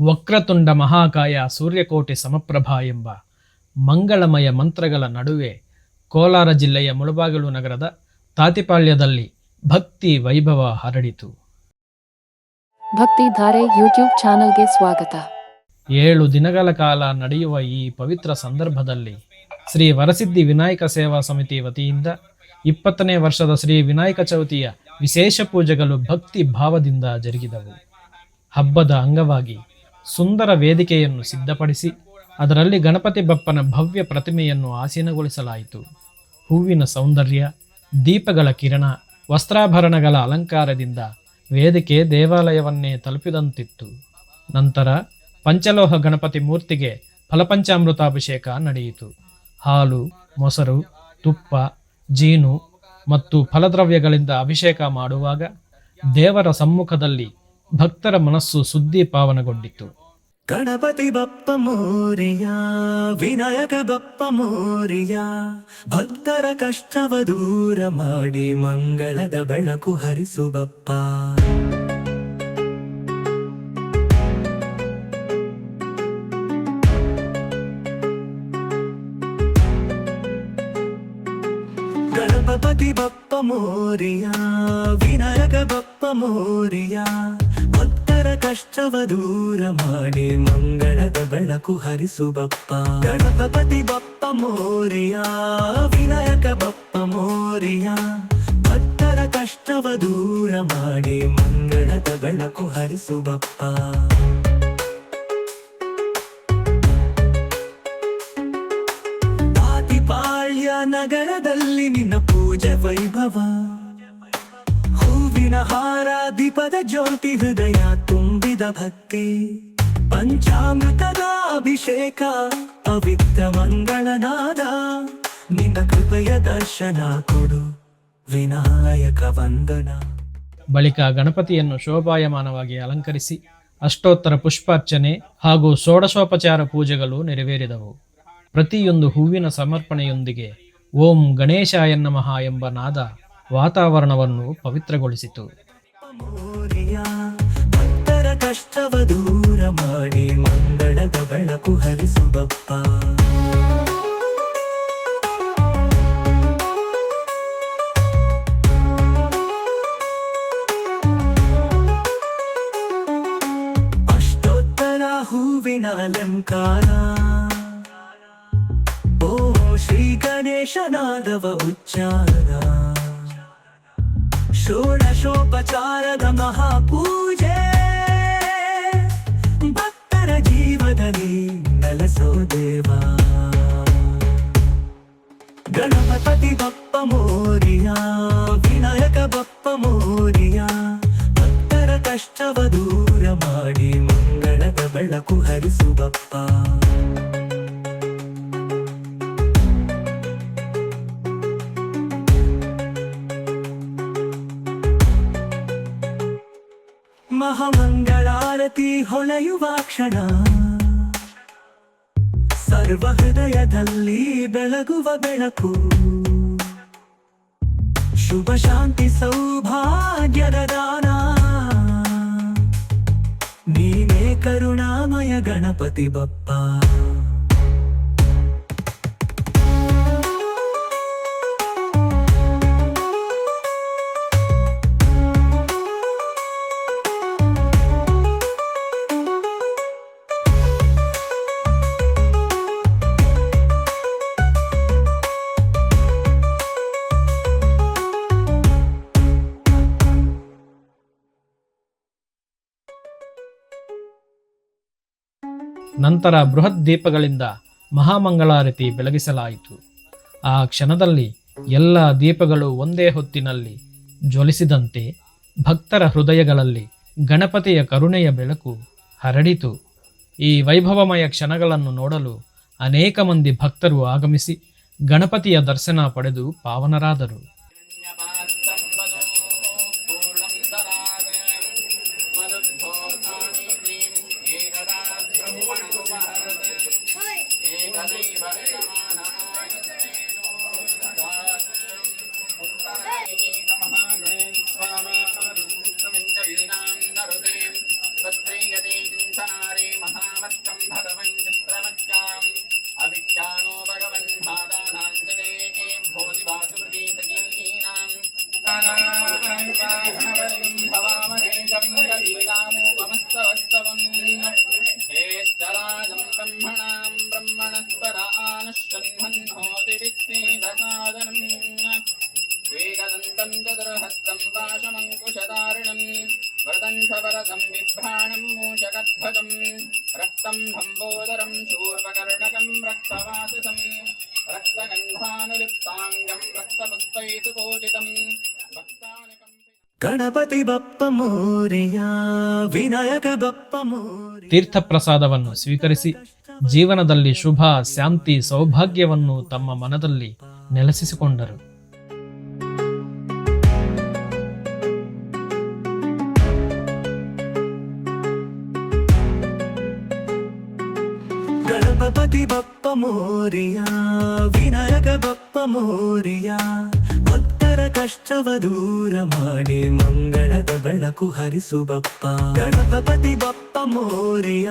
ವಕ್ರತುಂಡ ಮಹಾಕಾಯ ಸೂರ್ಯಕೋಟೆ ಸಮಪ್ರಭಾ ಎಂಬ ಮಂಗಳಮಯ ಮಂತ್ರಗಳ ನಡುವೆ ಕೋಲಾರ ಜಿಲ್ಲೆಯ ಮುಳಬಾಗಿಲು ನಗರದ ತಾತಿಪಾಳ್ಯದಲ್ಲಿ ಭಕ್ತಿ ವೈಭವ ಹರಡಿತು. ಭಕ್ತಿ ಧಾರೆ ಯೂಟ್ಯೂಬ್ ಚಾನಲ್ಗೆ ಸ್ವಾಗತ. ಏಳು ದಿನಗಳ ಕಾಲ ನಡೆಯುವ ಈ ಪವಿತ್ರ ಸಂದರ್ಭದಲ್ಲಿ ಶ್ರೀ ವರಸಿದ್ಧಿ ವಿನಾಯಕ ಸೇವಾ ಸಮಿತಿ ವತಿಯಿಂದ ಇಪ್ಪತ್ತನೇ ವರ್ಷದ ಶ್ರೀ ವಿನಾಯಕ ಚೌತಿಯ ವಿಶೇಷ ಪೂಜೆಗಳು ಭಕ್ತಿ ಭಾವದಿಂದ ಜರುಗಿದವು. ಹಬ್ಬದ ಅಂಗವಾಗಿ ಸುಂದರ ವೇದಿಕೆಯನ್ನು ಸಿದ್ಧಪಡಿಸಿ, ಅದರಲ್ಲಿ ಗಣಪತಿ ಬಪ್ಪನ ಭವ್ಯ ಪ್ರತಿಮೆಯನ್ನು ಆಸೀನಗೊಳಿಸಲಾಯಿತು. ಹೂವಿನ ಸೌಂದರ್ಯ, ದೀಪಗಳ ಕಿರಣ, ವಸ್ತ್ರಾಭರಣಗಳ ಅಲಂಕಾರದಿಂದ ವೇದಿಕೆ ದೇವಾಲಯವನ್ನೇ ತಲುಪಿದಂತಿತ್ತು. ನಂತರ ಪಂಚಲೋಹ ಗಣಪತಿ ಮೂರ್ತಿಗೆ ಫಲಪಂಚಾಮೃತಾಭಿಷೇಕ ನಡೆಯಿತು. ಹಾಲು, ಮೊಸರು, ತುಪ್ಪ, ಜೀನು ಮತ್ತು ಫಲದ್ರವ್ಯಗಳಿಂದ ಅಭಿಷೇಕ ಮಾಡುವಾಗ ದೇವರ ಸಮ್ಮುಖದಲ್ಲಿ ಭಕ್ತರ ಮನಸ್ಸು ಸುದ್ದಿ ಪಾವನಗೊಂಡಿತು ಗಣಪತಿ ಬಪ್ಪ ಮೋರಿಯ, ವಿನಾಯಕ ಬಪ್ಪ ಮೋರಿಯ, ಭಕ್ತರ ಕಷ್ಟವ ದೂರ ಮಾಡಿ ಮಂಗಳದ ಬೆಳಕು ಹರಿಸು ಬಪ್ಪ. ಗಣಪತಿ ಬಪ್ಪ ಮೋರಿಯ, ವಿನಾಯಕ ಬಪ್ಪ ಮೋರಿಯ ಕಷ್ಟವ ದೂರ ಮಾಡಿ ಮಂಗಳದ ಬೆಳಕು ಹರಿಸು ಬಪ್ಪ. ಗಣಪತಿ ಬಪ್ಪ ಮೋರಿಯ, ವಿನಾಯಕ ಬಪ್ಪ ಮೋರಿಯ. ಭಕ್ತರ ಕಷ್ಟವ ದೂರ ಮಾಡಿ ಮಂಗಳದ ಬೆಳಕು ಹರಿಸು ಬಪ್ಪ. ತಾತಿಪಾಳ್ಯ ನಗರದಲ್ಲಿ ನಿನ್ನ ಪೂಜೆ ವೈಭವ. ಹೂವಿನ ಹಾರ, ದೀಪದ ಜ್ಯೋತಿ, ಹೃದಯ ತುಂಬಿದ ಭಕ್ತಿ. ಪಂಚಾಮೃತದ ಅಭಿಷೇಕ, ಪವಿತ್ರ ಮಂಗಳನಾದ. ನಿನ್ನ ಕೃಪೆಯ ದರ್ಶನ ಕೊಡು, ವಿನಾಯಕ ವಂದನ. ಬಳಿಕ ಗಣಪತಿಯನ್ನು ಶೋಭಾಯಮಾನವಾಗಿ ಅಲಂಕರಿಸಿ, ಅಷ್ಟೋತ್ತರ ಪುಷ್ಪಾರ್ಚನೆ ಹಾಗೂ ಷೋಡಶೋಪಚಾರ ಪೂಜೆಗಳು ನೆರವೇರಿದವು. ಪ್ರತಿಯೊಂದು ಹೂವಿನ ಸಮರ್ಪಣೆಯೊಂದಿಗೆ ಓಂ ಗಣೇಶಾಯ ನಮಃ ಎಂಬ ನಾದ ವಾತಾವರಣವನ್ನು ಪವಿತ್ರಗೊಳಿಸಿತು. ಕಷ್ಟವ ದೂರ ಮಾಡಿ ಮಂಗಳದ ಬೆಳಕು ಹರಿಸುವಪ್ಪ. ಅಷ್ಟೋತ್ತರ ಹೂವಿನ ಅಲಂಕಾರ. ಓ ಶ್ರೀ ಗಣೇಶನಾದವ ಉಚ್ಚಾರ. ಷೋಡಶೋಪಚಾರದ ಮಹಾಮಂಗಳಾರತಿ ಹೊಳೆಯುವ ಕ್ಷಣ. ಸರ್ವ ಹೃದಯದಲ್ಲಿ ಬೆಳಗುವ ಬೆಳಕು. ಶುಭ ಶಾಂತಿ ಸೌಭಾಗ್ಯದ ದಾನ. ನೀನೇ ಕರುಣಾಮಯ ಗಣಪತಿ ಬಪ್ಪ. ನಂತರ ಬೃಹತ್ ದೀಪಗಳಿಂದ ಮಹಾಮಂಗಳಾರತಿ ಬೆಳಗಿಸಲಾಯಿತು. ಆ ಕ್ಷಣದಲ್ಲಿ ಎಲ್ಲ ದೀಪಗಳು ಒಂದೇ ಹೊತ್ತಿನಲ್ಲಿ ಜ್ವಲಿಸಿದಂತೆ ಭಕ್ತರ ಹೃದಯಗಳಲ್ಲಿ ಗಣಪತಿಯ ಕರುಣೆಯ ಬೆಳಕು ಹರಡಿತು. ಈ ವೈಭವಮಯ ಕ್ಷಣಗಳನ್ನು ನೋಡಲು ಅನೇಕ ಮಂದಿ ಭಕ್ತರು ಆಗಮಿಸಿ ಗಣಪತಿಯ ದರ್ಶನ ಪಡೆದು ಪಾವನರಾದರು. ವೇಗದಾನಂ ವೇಗದಂತಂದದರಹಸ್ತಂ ವಾಶಮಂ ಕುಶದಾರಣಂ ವರತಂ ಶರಕಂ ವಿಭಾಣಂ ಮೂಜಕದಧಕಂ ರಕ್ತಂ ಭಂಭೋದರಂ ಶೂರ್ಪಕರಣಕಂ ರಕ್ತವಾಸತಂ ರಕ್ತಗಂಠಾನುಲಿಪ್ತಾಂ ಗಂ ರಕ್ತವಸ್ತ್ರೈತು ಕೋಜಿತಂ ಬಪ್ಪ ಮೂರಿಯಾ ವಿನಾಯಕ ಬಪ್ಪ ಮೂರಿ ತೀರ್ಥ ಪ್ರಸಾದವನ್ನು ಸ್ವೀಕರಿಸಿ ಜೀವನದಲ್ಲಿ ಶುಭ, ಶಾಂತಿ, ಸೌಭಾಗ್ಯವನ್ನು ತಮ್ಮ ಮನದಲ್ಲಿ ನೆಲೆಸಿಸಿಕೊಂಡರು. ಗಣಪತಿ ಬಪ್ಪ ಮೋರಿಯ ವಿನಾಯಕ ಬಪ್ಪ ಮೋರಿಯ, ಭಕ್ತರ ಕಷ್ಟವ ದೂರ ಮಾಡಿ ಮಂಗಳದ ಬೆಳಕು ಹರಿಸು ಬಪ್ಪ. ಗಣಪತಿ ಬಪ್ಪ ಮೋರಿಯ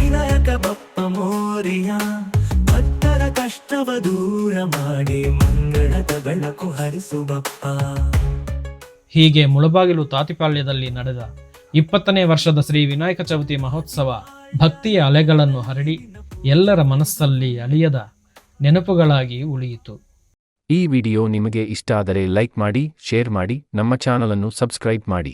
ವಿನಾಯಕ ಬಪ್ಪ ಮೋರೆಯ ಭಕ್ತರ ಕಷ್ಟವ ದೂರ ಮಾಡಿ ಮಂಗಳದ ಬೆಳಕು ಹರಿಸು ಬಪ್ಪ ಹೀಗೆ ಮುಳಬಾಗಿಲು ತಾತಿಪಾಳ್ಯದಲ್ಲಿ ನಡೆದ ಇಪ್ಪತ್ತನೇ ವರ್ಷದ ಶ್ರೀ ವಿನಾಯಕ ಚವಿತಿ ಮಹೋತ್ಸವ ಭಕ್ತಿಯ ಅಲೆಗಳನ್ನು ಹರಡಿ ಎಲ್ಲರ ಮನಸ್ಸಲ್ಲಿ ಅಳಿಯದ ನೆನಪುಗಳಾಗಿ ಉಳಿಯಿತು. ಈ ವಿಡಿಯೋ ನಿಮಗೆ ಇಷ್ಟ ಆದರೆ ಲೈಕ್ ಮಾಡಿ ಶೇರ್ ಮಾಡಿ ನಮ್ಮ ಚಾನಲನ್ನು ಸಬ್ಸ್ಕ್ರೈಬ್ ಮಾಡಿ.